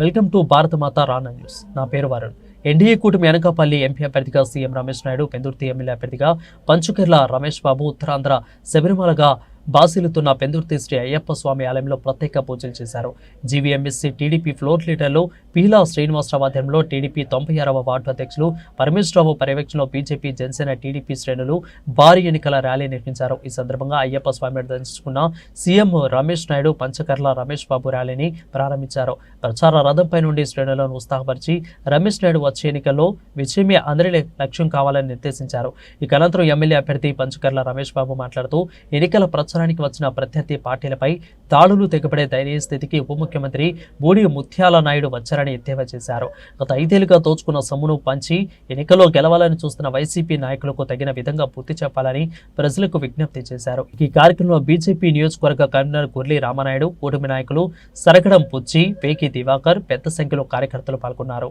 Welcome to భారత మాత రానా news. నా పేరు వరుణ్. ఎన్డీఏ కూటమి అనకాపల్లి ఎంపీ అభ్యర్థిగా సీఎం రమేష్ నాయుడు పెందుర్తి ఎమ్మెల్యే అభ్యర్థిగా పంచుకెర్ల రమేష్ బాబు ఉత్తరాంధ్ర శబరిమలగా బాసిలుతున్న పెందుర్తి శ్రీ అయ్యప్ప స్వామి ఆలయంలో ప్రత్యేక పూజలు చేశారు. జీవీఎంఎస్సీ టీడీపీ ఫ్లోర్ లీడర్లు పీలా శ్రీనివాసరావు ఆధ్వర్యంలో టీడీపీ తొంభై ఆరవ వార్డు అధ్యక్షులు పరమేశ్వరరావు పర్యవేక్షణలో బీజేపీ జనసేన టీడీపీ శ్రేణులు భారీ ఎన్నికల ర్యాలీ నిర్మించారు ఈ సందర్భంగా అయ్యప్ప స్వామిని దర్శించుకున్న సీఎం రమేష్ నాయుడు పంచకర్ల రమేష్ బాబు ర్యాలీని ప్రారంభించారు. ప్రచార రథంపై నుండి శ్రేణులను ఉత్సాహపరిచి రమేష్ నాయుడు వచ్చే ఎన్నికల్లో విజయమే అందరి లక్ష్యం కావాలని నిర్దేశించారు. ఇక అనంతరం ఎమ్మెల్యే అభ్యర్థి పంచకర్ల రమేష్ బాబు మాట్లాడుతూ ఎన్నికల ప్రచారం అవసరానికి వచ్చిన ప్రత్యర్థి పార్టీలపై దాడులు తెగపడే దయనీయ స్థితికి ఉప ముఖ్యమంత్రి బూడి ముత్యాల నాయుడు వచ్చారని ఎద్దేవా చేశారు. గత ఐదేళ్ళుగా దోచుకున్న సొమ్మును పంచి ఎన్నికల్లో గెలవాలని చూస్తున్న వైసీపీ నాయకులకు తగిన విధంగా పూర్తి చెప్పాలని ప్రజలకు విజ్ఞప్తి చేశారు. ఈ కార్యక్రమంలో బీజేపీ నియోజకవర్గ కన్వీనర్ గుర్లి రామనాయుడు కూటమి నాయకులు సరగడం పుచ్చి పేకి దివాకర్ పెద్ద సంఖ్యలో కార్యకర్తలు పాల్గొన్నారు.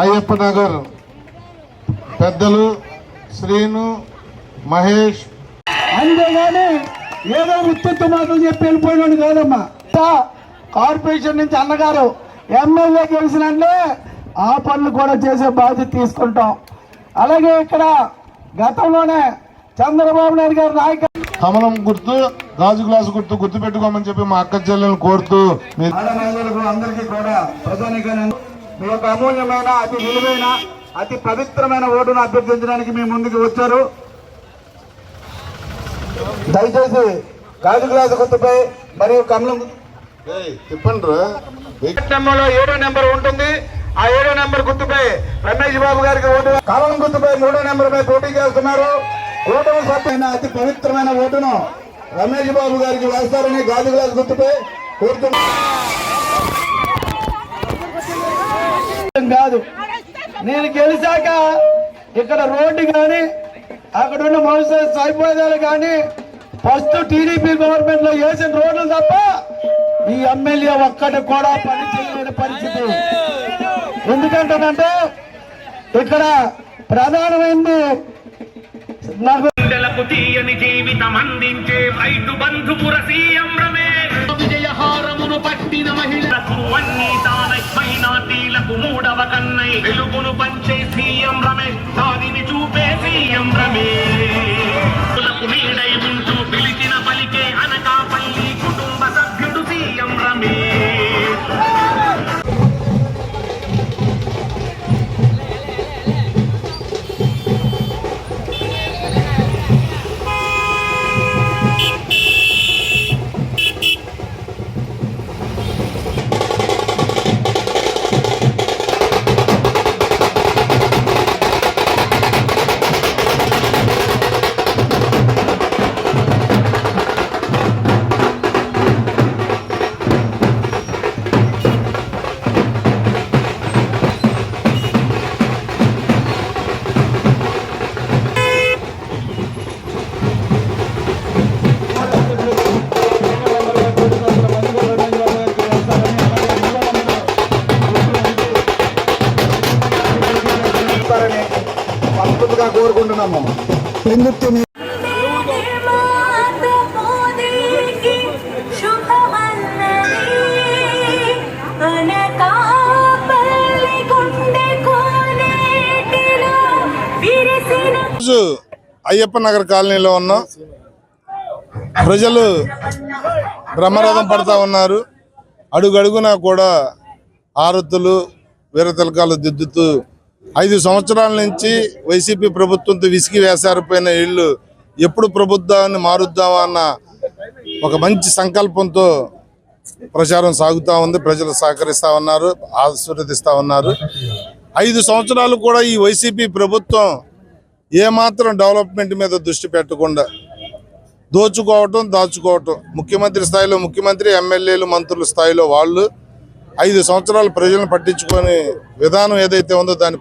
అయ్యప్ప నగర్. పెద్దలు శ్రీను మహేష్. అంతేగాని ఏదో ఉత్తత్వ మాటలు చెప్పి వెళ్ళిపోయినాడు కాదమ్మా. కార్పొరేషన్ నుంచి అన్నగారు ఎమ్మెల్యే గెలిచినంటే ఆ పనులు కూడా చేసే బాధ్యత తీసుకుంటాం. అలాగే ఇక్కడ గతంలోనే చంద్రబాబు నాయుడు గారి నాయక కమలం గుర్తు గాజు గ్లాసు గుర్తు గుర్తు పెట్టుకోమని చెప్పి మా అక్క చెల్లెలను కోరుతూ అందరికీ కూడా ప్రధానికైనా మీ యొక్క అమూల్యమైన అతి విలువైన అతి పవిత్రమైన ఓటును అభ్యర్థించడానికి మీ ముందుకు వచ్చారు. దయచేసి గాజు గ్లాసు గుర్తుపై మరియు కమలం నెంబర్లో ఏడో నెంబర్ ఉంటుంది. ఆ ఏడో నెంబర్ గుర్తుపై రమేష్ బాబు గారికి ఓటు కాలం గుర్తుపై మూడో నెంబర్ పై పోటీ చేస్తున్నారు. ఓటమి సభ్యమైన అతి పవిత్రమైన ఓటును రమేష్ బాబు గారికి వేస్తారని గాజు గ్లాస్ గుర్తుపై కోరుతున్నారు కాదు. నేను గెలిచాక ఇక్కడ రోడ్డు కానీ అక్కడ ఉన్న మనుషుల సరిపోయేదాలు కానీ ఫస్ట్ టీడీపీ గవర్నమెంట్లో వేసిన రోడ్లు తప్ప ఈ ఎమ్మెల్యే ఒక్కటి కూడా పని చేయలేని పరిస్థితి. ఎందుకంటానంటే ఇక్కడ ప్రధానమైంది నాకు తీయని జీవితం అందించే రైతు బంధుపుర సీఎం వెలుగును పంచే సీఎం రమేష్ దానిని చూపే సీఎం రమేష్. మనస్ఫూర్తిగా కోరుకుంటున్నాము పెందుర్తి మాత మోదీకి శుభమన్నది అనకాపల్లి గుండె కోనేటిలో విరిసిన రోజు అయ్యప్ప నగర్ కాలనీలో ఉన్నాం ప్రజలు బ్రహ్మరథం పడతా ఉన్నారు. అడుగడుగునా కూడా ఆరతులు వీరతిలకాలు దిద్దుతూ ఐదు సంవత్సరాల నుంచి వైసీపీ ప్రభుత్వంతో విసిగి వేసారిపోయిన ఇళ్ళు ఎప్పుడు ప్రభుత్వాన్ని మారుద్దామా అన్న ఒక మంచి సంకల్పంతో ప్రచారం సాగుతూ ఉంది. ప్రజలు సహకరిస్తూ ఉన్నారు ఆశీర్వదిస్తూ ఉన్నారు. ఐదు సంవత్సరాలు కూడా ఈ వైసీపీ ప్రభుత్వం ఏమాత్రం డెవలప్మెంట్ మీద దృష్టి పెట్టకుండా దోచుకోవటం దాచుకోవటం. ముఖ్యమంత్రి స్థాయిలో ముఖ్యమంత్రి ఎమ్మెల్యేలు మంత్రుల స్థాయిలో వాళ్ళు ఐదు సంవత్సరాలు ప్రజలను పట్టించుకొని విధానం ఏదైతే ఉందో దాన్ని